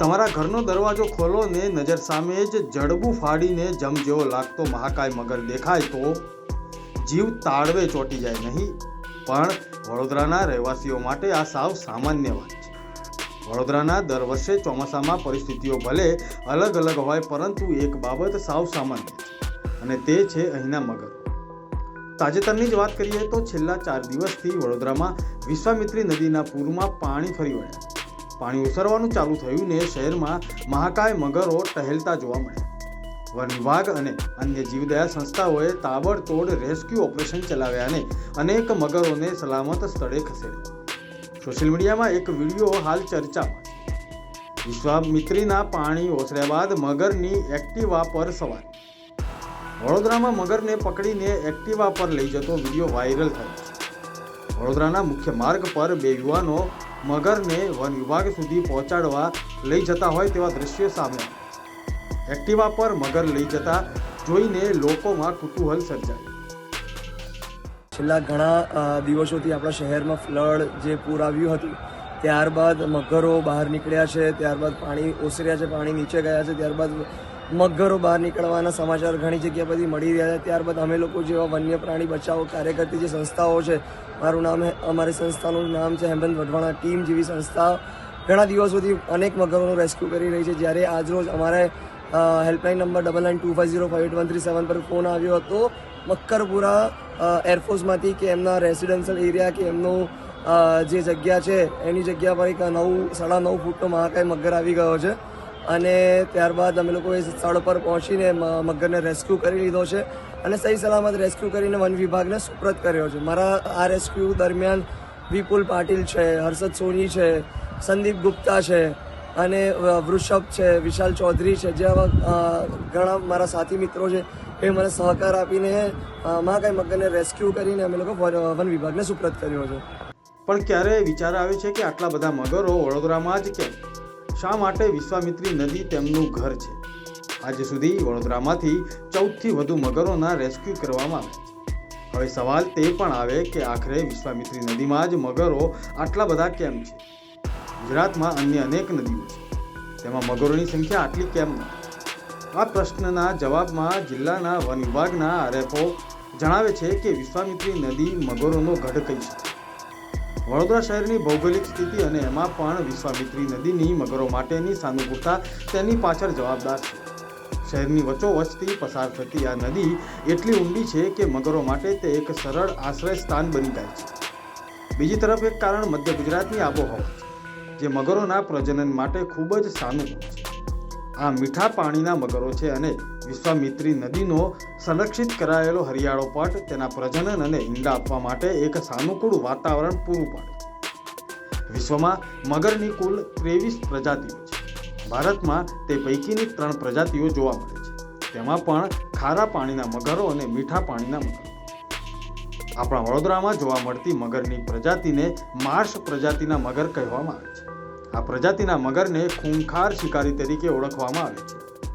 ઘરનો દરવાજો ખોલો ને નજર સામે જ જડબું ફાડીને જમ જેવો લાગતો મહાકાય મગર દેખાય તો જીવ તાળવે ચોંટી જાય નહીં. પણ વડોદરાના રહેવાસીઓ માટે આ સાવ સામાન્ય વાત છે. વડોદરાના દર વર્ષે ચોમાસામાં પરિસ્થિતિઓ ભલે અલગ અલગ હોય, પરંતુ એક બાબત સાવ સામાન્ય છે અને તે છે અહીંના મગર. તાજેતરની જ વાત કરીએ તો છેલ્લા ચાર દિવસથી વડોદરામાં વિશ્વામિત્રી નદીના પૂરમાં પાણી ફરી વળ્યા. પાણી ઓસરવાનું ચાલુ થયું ને શહેરમાં મહાકાય મગરો ટહેલતા જોવા મળ્યા. વન વિભાગ અને અન્ય જીવદયા સંસ્થાઓએ તાબડતોડ રેસ્ક્યુ ઓપરેશન ચલાવ્યા અને અનેક મગરોને સલામત સ્થળે ખસેડ્યા. સોશિયલ મીડિયામાં એક વીડિયો હાલ ચર્ચામાં વિશ્વામિત્રીના પાણી ઓસર્યા બાદ મગરની એક્ટિવા પર સવાર વડોદરામાં મગરને પકડીને એક્ટિવા પર લઈ જતો વીડિયો વાયરલ થયો વડોદરાના મુખ્ય માર્ગ પર બે યુવાનો મગરને વન વિભાગ સુધી પહોંચાડવા લઈ જતા હોય તેવા દ્રશ્યો સામે. એક્ટિવા પર મગર લઈ જતા જોઈને લોકોમાં કુતૂહલ સર્જાયું. છેલ્લા ઘણા દિવસોથી આપણા શહેરમાં ફ્લડ જે પૂર આવ્યું હતું, ત્યારબાદ મગરો બહાર નીકળ્યા છે, ત્યારબાદ પાણી ઓસર્યા છે, પાણી નીચે ગયા છે, ત્યારબાદ મગરો બહાર નીકળવાના સમાચાર ઘણી જગ્યા પરથી મળી રહ્યા છે. ત્યારબાદ અમે લોકો જેવા વન્ય પ્રાણી બચાવો કાર્ય કરતી જે સંસ્થાઓ છે, મારું નામ અમારી સંસ્થાનું નામ છે હેમંત વઢવાણા ટીમ જેવી સંસ્થા. ઘણા દિવસોથી અનેક મગરોનું રેસ્ક્યુ કરી રહી છે. જ્યારે આજરોજ અમારે helpline number double nine two five zero five eight one three seven પર ફોન આવ્યો હતો. મક્કરપુરા એરફોર્સમાંથી કે એમના રેસિડેન્શિયલ એરિયા કે એમનું જે જગ્યા છે, એની જગ્યા પર એક નવ, સાડા નવ ફૂટનો મહાકાય મગર આવી ગયો છે. અને ત્યારબાદ અમે લોકો એ સ્થળ પર પહોંચીને મગરને રેસ્ક્યુ કરી લીધો છે અને સહી સલામત રેસ્ક્યુ કરીને વન વિભાગને સુપ્રત કર્યો છે. મારા આ રેસ્ક્યુ દરમિયાન વિપુલ પાટીલ છે, હર્ષદ સોની છે, સંદીપ ગુપ્તા છે અને વૃષભ છે, વિશાલ ચૌધરી છે. જે આવા ઘણા મારા સાથી મિત્રો છે એ મને સહકાર આપીને મા મહાકાય મગરને રેસ્ક્યુ કરીને અમે લોકો વન વિભાગને સુપ્રત કર્યો છે. પણ ક્યારે વિચાર આવે છે કે આટલા બધા મગરો વડોદરામાં જ કેમ? શા માટે વિશ્વામિત્રી નદી તેમનું ઘર છે? આજ સુધી વડોદરામાંથી ચૌદથી વધુ મગરોના રેસ્ક્યુ કરવામાં આવ્યા હવે સવાલ તે પણ આવે કે આખરે વિશ્વામિત્રી નદીમાં જ મગરો આટલા બધા કેમ છે? ગુજરાતમાં અન્ય અનેક નદીઓ છે. તેમાં મગરોની સંખ્યા આટલી કેમ નથી આ પ્રશ્નના જવાબમાં જિલ્લાના વન વિભાગના આરએફઓ જણાવે છે કે વિશ્વામિત્રી નદી મગરોનો ગઢ કહી શકાય. વડોદરા શહેરની ભૌગોલિક સ્થિતિ અને એમાં પણ વિશ્વામિત્રી નદીની મગરો માટેની સાનુકૂળતા તેની પાછળ જવાબદાર છે. શહેરની વચ્ચોવચથી પસાર થતી આ નદી એટલી ઊંડી છે કે મગરો માટે તે એક સરળ આશ્રય સ્થાન બની જાય છે. બીજી તરફ એક કારણ મધ્ય ગુજરાતની આબોહવા છે, જે મગરોના પ્રજનન માટે ખૂબ જ સાનુકૂળ છે. આ મીઠા પાણીના મગરો છે અને વિશ્વામિત્રી નદીનો સંરક્ષિત કરાયેલો હરિયાળો પટ તેના પ્રજનન અને ઈંડા આપવા માટે એક સાનુકૂળ વાતાવરણ પૂરું પાડે. વિશ્વમાં મગરની કુલ ત્રેવીસ પ્રજાતિઓ છે. ભારતમાં તે પૈકીની ત્રણ પ્રજાતિઓ જોવા મળે છે. તેમાં પણ ખારા પાણીના મગરો અને મીઠા પાણીના મગરો. આપણા વડોદરામાં જોવા મળતી મગરની પ્રજાતિને માર્શ પ્રજાતિના મગર કહેવામાં આવે છે. આ પ્રજાતિના મગરને ખૂંખાર શિકારી તરીકે ઓળખવામાં આવે છે.